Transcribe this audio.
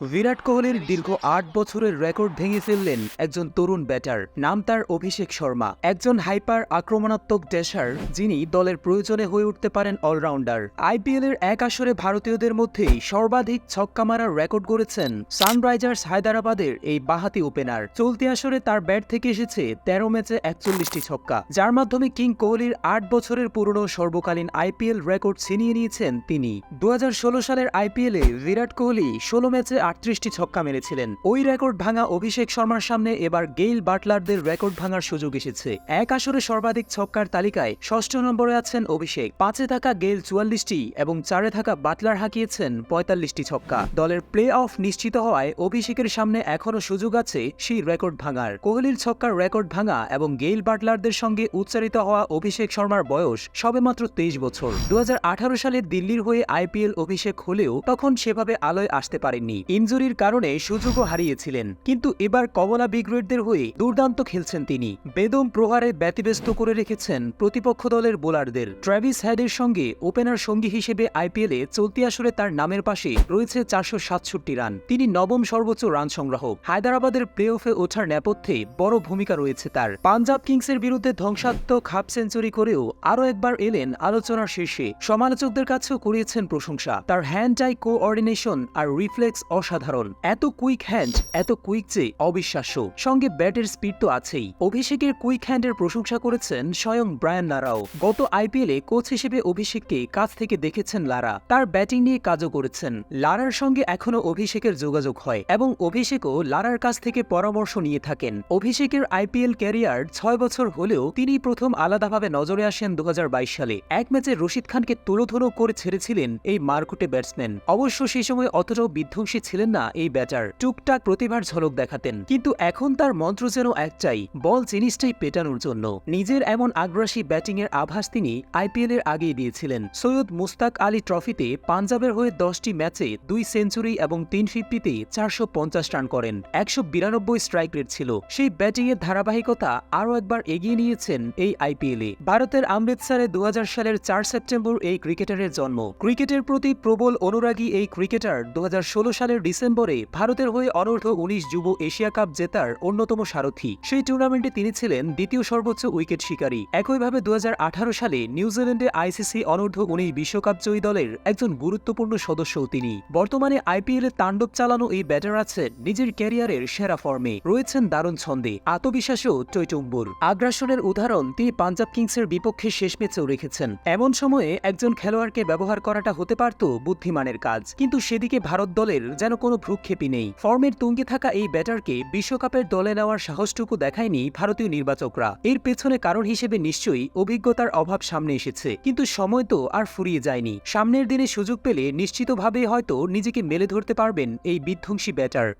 বিরাট কোহলির দীর্ঘ আট বছরের রেকর্ড ভেঙে ফেললেন একজন তরুণ ব্যাটার, নাম তার অভিষেক শর্মা। একজন হাইপার আক্রমণাত্মক ড্যাশার, যিনি দলের প্রয়োজনে হয়ে উঠতে পারেন অলরাউন্ডার। আইপিএল এর এক আসরে ভারতীয়দের মধ্যেই সর্বাধিক ছক্কা মারার রেকর্ড গড়েছেন সানরাইজার্স হায়দ্রাবাদের এই বাহাতি ওপেনার। চলতি আসরে তার ব্যাট থেকে এসেছে তেরো ম্যাচে একচল্লিশটি ছক্কা, যার মাধ্যমে কিং কোহলির আট বছরের পুরনো সর্বকালীন আইপিএল রেকর্ড ছিনিয়ে নিয়েছেন তিনি। দু হাজার ষোলো সালের আইপিএলে বিরাট কোহলি ষোলো ম্যাচে আটত্রিশটি ছক্কা মেরেছিলেন। ওই রেকর্ড ভাঙা অভিষেক শর্মার সামনে এবার গেইল বাটলারদের রেকর্ড ভাঙার সুযোগ এসেছে। এক আসরে সর্বাধিক ছক্কার তালিকায় ষষ্ঠ নম্বরে আছেন অভিষেক। পাঁচে থাকা গেইল চুয়াল্লিশটি এবং চারে থাকা বাটলার হাঁকিয়েছেন পঁয়তাল্লিশটি ছক্কা। দলের প্লে অফ নিশ্চিত হওয়ায় অভিষেকের সামনে এখনও সুযোগ আছে সেই রেকর্ড ভাঙার। কোহলির ছক্কার রেকর্ড ভাঙা এবং গেইল বাটলারদের সঙ্গে উচ্চারিত হওয়া অভিষেক শর্মার বয়স সবেমাত্র তেইশ বছর। দু হাজার আঠারো সালে দিল্লির হয়ে আইপিএল অভিষেক হলেও তখন সেভাবে আলোয় আসতে পারেননি। ইনজুরির কারণে সুযোগও হারিয়েছিলেন। কিন্তু এবার কমলা বিগ্রেডদের হয়ে দুর্দান্ত খেলছেন তিনি। বেদম প্রহারে ব্যতিব্যস্ত করে রেখেছেন প্রতিপক্ষ দলের বোলারদের। ট্র্যাভিস হ্যাডের সঙ্গে ওপেনার সঙ্গী হিসেবে আইপিএলে চলতি আসরে তার নামের পাশে রয়েছে চারশো সাতষট্টি রান। তিনি নবম সর্বোচ্চ রান সংগ্রাহক। হায়দ্রাবাদের প্লে অফে ওঠার নেপথ্যে বড় ভূমিকা রয়েছে তার। পাঞ্জাব কিংসের বিরুদ্ধে ধ্বংসাত্মক হাফ সেঞ্চুরি করেও আরও একবার এলেন আলোচনার শীর্ষে। সমালোচকদের কাছেও করিয়েছেন প্রশংসা। তার হ্যান্ড আই কোঅর্ডিনেশন আর রিফ্লেক্স অসাধারণ। এত কুইক হ্যান্ড এত কুইক যে অবিশ্বাস্য। সঙ্গে ব্যাটের স্পিড তো আছেই। অভিষেকের কুইক হ্যান্ডের প্রশংসা করেছেন স্বয়ং ব্রায়ান লারাও। গত আইপিএলে কোচ হিসেবে অভিষেককে কাছ থেকে দেখেছেন লারা। তার ব্যাটিং নিয়ে কাজও করেছেন। লারার সঙ্গে এখনও অভিষেকের যোগাযোগ হয় এবং অভিষেকও লারার কাছ থেকে পরামর্শ নিয়ে থাকেন। অভিষেকের আইপিএল ক্যারিয়ার ছয় বছর হলেও তিনি প্রথম আলাদাভাবে নজরে আসেন দু হাজার বাইশ সালে। এক ম্যাচে রশিদ খানকে তুলোধুলো করে ছেড়েছিলেন এই মারকুটে ব্যাটসম্যান অবশ্য সেই সময় অতটাও বিধ্বংসী ছিলেন না, এই ব্যাটার টুকটাক প্রতিভার ঝলক দেখাতেন। কিন্তু এখন তার মন্ত্র যেন একটাই, বল জিনিসটাই পেটানোর জন্য। নিজের এমন আগ্রাসী ব্যাটিংয়ের আভাস তিনি আইপিএল এর আগেই দিয়েছিলেন। সৈয়দ মুস্তাক আলী ট্রফিতে পাঞ্জাবের হয়ে দশটি ম্যাচে দুই সেঞ্চুরি এবং তিন ফিফটিতে চারশো পঞ্চাশ রান করেন। একশো বিরানব্বই স্ট্রাইক রেট ছিল। সেই ব্যাটিং এর ধারাবাহিকতা আরও একবার এগিয়ে নিয়েছেন এই আইপিএলে। ভারতের অমৃতসরে দু হাজার সালের চার সেপ্টেম্বর এই ক্রিকেটারের জন্ম। ক্রিকেটের প্রতি প্রবল অনুরাগী এই ক্রিকেটার দু হাজার ষোলো সালের ডিসেম্বরে ভারতের হয়ে অনূর্ধ্ব উনিশ যুব এশিয়া কাপ জেতার অন্যতম সারথি। সেই টুর্নামেন্টে তিনি ছিলেন দ্বিতীয় সর্বোচ্চ উইকেট শিকারী। একইভাবে দু সালে নিউজিল্যান্ডে আইসিসি অনূর্ধ্ব উনিশ বিশ্বকাপ জয়ী দলের একজন গুরুত্বপূর্ণ সদস্যও তিনি। বর্তমানে আইপিএলে তাণ্ডব চালানো এই ব্যাটার আছেন নিজের ক্যারিয়ারের সেরা ফর্মে। রয়েছেন দারুণ ছন্দে। আত্মবিশ্বাসও টৈটম্বুর আগ্রাসনের উদাহরণ তিনি পাঞ্জাব কিংসের বিপক্ষে শেষ ম্যাচেও রেখেছেন। এমন সময়ে একজন খেলোয়াড়কে ব্যবহার করাটা হতে পারত বুদ্ধিমানের কাজ। কিন্তু সেদিকে ভারত দলের যেন কোনো ভ্রুক্ষেপই নেই। ফর্মের তুঙ্গে থাকা এই ব্যাটারকে বিশ্বকাপের দলে নেওয়ার সাহসটুকু দেখায়নি ভারতীয় নির্বাচকরা। এর পেছনে কারণ হিসেবে নিশ্চয়ই অভিজ্ঞতার অভাব সামনে এসেছে। কিন্তু সময় তো আর ফুরিয়ে যায়নি। সামনের দিনে সুযোগ পেলে নিশ্চিতভাবে হয়তো নিজেকে মেলে ধরতে পারবেন এই বিধ্বংসী ব্যাটার।